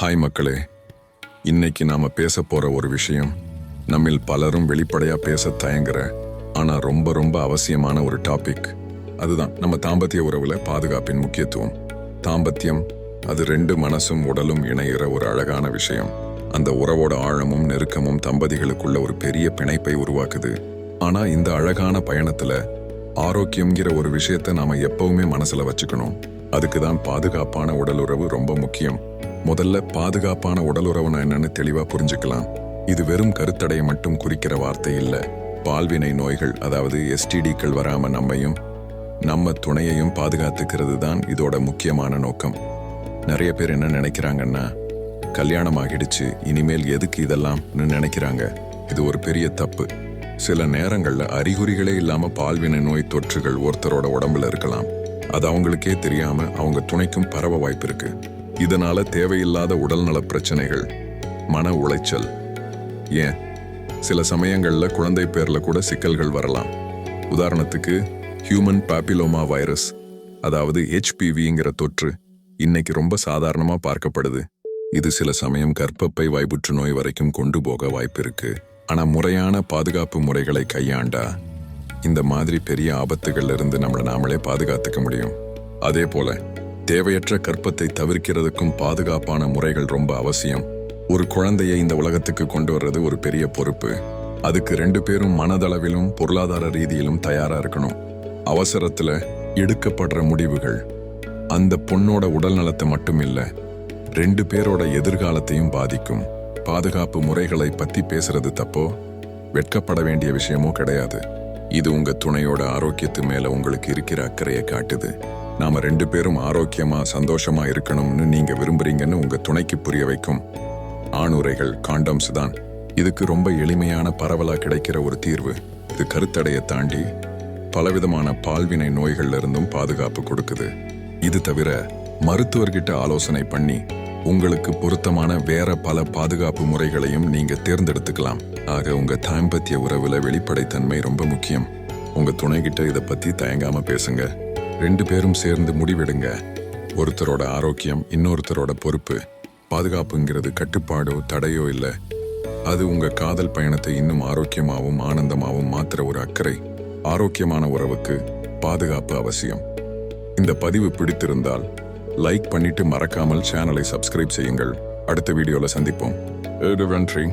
Hi மக்களே. இன்னைக்கு நாம பேச போற ஒரு விஷயம் நம்மில் பலரும் வெளிப்படையா பேச தயங்குற ஆனா ரொம்ப ரொம்ப அவசியமான ஒரு டாபிக் அதுதான் நம்ம தாம்பத்திய உறவுல பாதுகாப்பின் முக்கியத்துவம். தாம்பத்தியம் அது ரெண்டு மனசும் உடலும் இணையிற ஒரு அழகான விஷயம். அந்த உறவோட ஆழமும் நெருக்கமும் தம்பதிகளுக்குள்ள ஒரு பெரிய பிணைப்பை உருவாக்குது. ஆனா இந்த அழகான பயணத்துல ஆரோக்கியம்ங்கிற ஒரு விஷயத்தை நாம எப்பவுமே மனசுல வச்சுக்கணும். அதுக்கு தான் பாதுகாப்பான உடலுறவு ரொம்ப முக்கியம். முதல்ல பாதுகாப்பான உடலுறவுனா என்னன்னு தெளிவா புரிஞ்சுக்கலாம். இது வெறும் கருத்தடையை மட்டும் குறிக்கிற வார்த்தை இல்லை. பால்வினை நோய்கள் அதாவது எஸ்டிடிக்கள் வராம நம்மையும் நம்ம துணையையும் பாதுகாத்துக்கிறது தான் இதோட முக்கியமான நோக்கம். நிறைய பேர் என்ன நினைக்கிறாங்கன்னா கல்யாணம் ஆகிடுச்சு இனிமேல் எதுக்கு இதெல்லாம்னு நினைக்கிறாங்க. இது ஒரு பெரிய தப்பு. சில நேரங்களில் அறிகுறிகளே இல்லாம பால்வினை நோய் தொற்றுகள் ஒருத்தரோட உடம்புல இருக்கலாம். அது அவங்களுக்கே தெரியாம அவங்க துணைக்கும் பரவ வாய்ப்பு இருக்கு. இதனால தேவையில்லாத உடல்நல பிரச்சனைகள் மன உளைச்சல். ஏன்? சில சமயங்களில் குழந்தை பேரில் கூட சிக்கல்கள் வரலாம். உதாரணத்துக்கு ஹியூமன் பாப்பிலோமா வைரஸ் அதாவது ஹெச்பிவிங்கிற தொற்று இன்னைக்கு ரொம்ப சாதாரணமாக பார்க்கப்படுது. இது சில சமயம் கர்ப்பப்பை வாய்ப்புற்று நோய் வரைக்கும் கொண்டு போக வாய்ப்பு இருக்கு ஆனால் முறையான பாதுகாப்பு முறைகளை கையாண்டா இந்த மாதிரி பெரிய ஆபத்துகள்ல இருந்து நம்மளை நாமளே பாதுகாத்துக்க முடியும். அதே போல தேவையற்ற கற்பத்தை தவிர்க்கிறதுக்கும் பாதுகாப்பான முறைகள் ரொம்ப அவசியம். ஒரு குழந்தையை இந்த உலகத்துக்கு கொண்டு வர்றது ஒரு பெரிய பொறுப்பு. அதுக்கு ரெண்டு பேரும் மனதளவிலும் பொருளாதார ரீதியிலும் தயாரா இருக்கணும். அவசரத்துல எடுக்கப்படுற முடிவுகள். அந்த பொண்ணோட உடல் நலத்தை மட்டும் இல்லை ரெண்டு பேரோட எதிர்காலத்தையும் பாதிக்கும். பாதுகாப்பு முறைகளை பத்தி பேசுறது தப்போ வெட்கப்பட வேண்டிய விஷயமோ கிடையாது. இது உங்க துணையோட ஆரோக்கியத்து மேல உங்களுக்கு இருக்கிற அக்கறையை காட்டுது. நாம ரெண்டு பேரும் ஆரோக்கியமா சந்தோஷமா இருக்கணும்னு நீங்க விரும்புறீங்கன்னு உங்க துணைக்கு புரிய வைக்கும். ஆணுரைகள் காண்டம்ஸ் தான். இதுக்கு ரொம்ப எளிமையான பரவலா கிடைக்கிற ஒரு தீர்வு. இது கருத்தடையை தாண்டி பலவிதமான பால்வினை நோய்கள்ல இருந்தும் பாதுகாப்பு கொடுக்குது. இது தவிர மருத்துவர்கிட்ட ஆலோசனை பண்ணி உங்களுக்கு பொருத்தமான வேற பல பாதுகாப்பு முறைகளையும் நீங்க தேர்ந்தெடுத்துக்கலாம். ஆக உங்க தாம்பத்திய உறவுல வெளிப்படைத்தன்மை ரொம்ப முக்கியம். உங்க துணைகிட்ட இதை பத்தி தயங்காம பேசுங்க. ரெண்டு பேரும் சேர்ந்து முடிவெடுங்க. ஒருத்தரோட ஆரோக்கியம் இன்னொருத்தரோட பொறுப்பு. பாதுகாப்புங்கிறது கட்டுப்பாடோ தடையோ இல்லை. அது உங்க காதல் பயணத்தை இன்னும் ஆரோக்கியமாகவும் ஆனந்தமாகவும் மாத்திர ஒரு அக்கறை. ஆரோக்கியமான உறவுக்கு பாதுகாப்பு அவசியம். இந்த பதிவு பிடித்திருந்தால் லைக் பண்ணிட்டு மறக்காமல் சேனலை சப்ஸ்கிரைப் செய்யுங்கள். அடுத்த வீடியோவில் சந்திப்போம். நன்றி